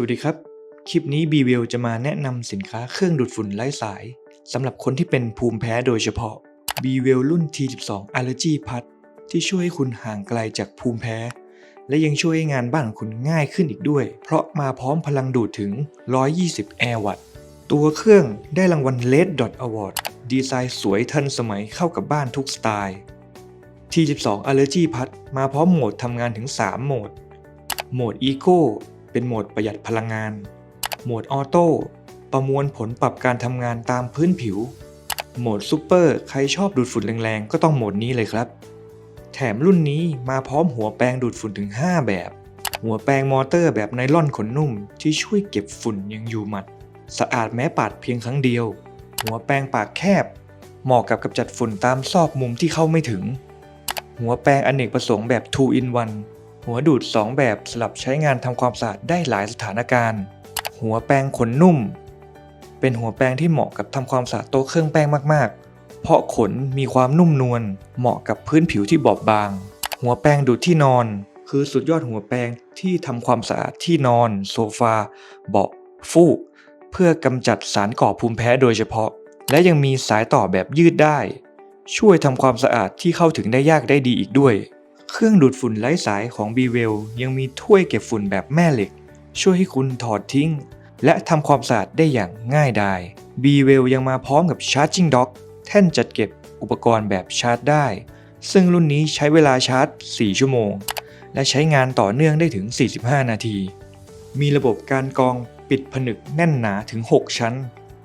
วัสดีครับ คลิปนี้ b w e l จะมาแนะนำสินค้าเครื่องดูดฝุ่นไร้สายสำหรับคนที่เป็นภูมิแพ้โดยเฉพาะ b w e l รุ่น T12 Allergy Pad ที่ช่วยให้คุณห่างไกลจากภูมิแพ้ และยังช่วยให้งานบ้านของคุณง่ายขึ้นอีกด้วย เพราะมาพร้อมพลังดูดถึง 120 แอร์วัตต์ ตัวเครื่องได้รางวัล Red Dot Award ดีไซน์สวยทันสมัยเข้ากับบ้านทุกสไตล์ T12 Allergy Pad มาพร้อมโหมดทำงานถึง 3 โหมด โหมด Eco เป็นโหมดประหยัดพลังงาน โหมดออโต้ประมวลผลปรับการทำงานตามพื้นผิว โหมดซูเปอร์ใครชอบดูดฝุ่นแรงๆ ก็ต้องโหมดนี้เลยครับ แถมรุ่นนี้มาพร้อมหัวแปรงดูดฝุ่นถึง 5 แบบ หัวแปรงมอเตอร์แบบไนล่อนขนนุ่ม ที่ช่วยเก็บฝุ่นยังอยู่หมัด สะอาดแม้ปาดเพียงครั้งเดียว หัวแปรงปากแคบ เหมาะกับกำจัดฝุ่นตามซอกมุมที่เข้าไม่ถึง หัวแปรงอเนกประสงค์แบบ2 in 1 หัวดูด 2 แบบสลับใช้งานทำความสะอาดได้หลายสถานการณ์ หัวแปรงขนนุ่ม เป็นหัวแปรงที่เหมาะกับทำความสะอาดโต๊ะเครื่องแป้งมากๆ เพราะขนมีความนุ่มนวลเหมาะกับพื้นผิวที่บอบบาง หัวแปรงดูดที่นอน คือสุดยอดหัวแปรงที่ทำความสะอาดที่นอน โซฟา เบาะฟูก เพื่อกำจัดสารก่อภูมิแพ้โดยเฉพาะ และยังมีสายต่อแบบยืดได้ ช่วยทำความสะอาดที่เข้าถึงได้ยากได้ดีอีกด้วย เครื่องดูดฝุ่นไร้สายของ b w e l ยังมีถ้วยเก็บฝุ่นแบบแม่เหล็ก ช่วยให้คุณถอดทิ้ง และทำความสะอาดได้อย่างง่ายดาย b w e l ยังมาพร้อมกับ Charging Dock แท่นจัดเก็บอุปกรณ์แบบชาร์จได้ ซึ่งรุ่นนี้ใช้เวลาชาร์จ 4 ชั่วโมง และใช้งานต่อเนื่องได้ถึง 45 นาที มีระบบการกรองปิดผนึกแน่นหนาถึง 6 ชั้น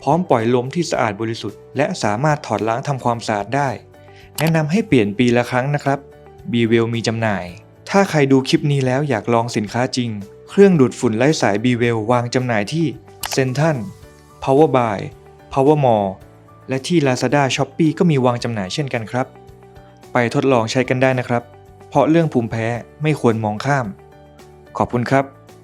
พร้อมปล่อยลมที่สะอาดบริสุทธิ์ และสามารถถอดล้างทำความสะอาดได้ แนะนำให้เปลี่ยนปีละครั้งนะครับ b w e l มีจำหน่าย ถ้าใครดูคลิปนี้แล้วอยากลองสินค้าจริง เครื่องดูดฝุ่นไร้สาย b w e l วางจำหน่ายที่ c e n t r a l Power Buy Power Mall และที่ Lazada Shopee ก็มีวางจำหน่ายเช่นกันครับ ไปทดลองใช้กันได้นะครับ เพราะเรื่องภูมิแพ้ไม่ควรมองข้าม ขอบคุณครับ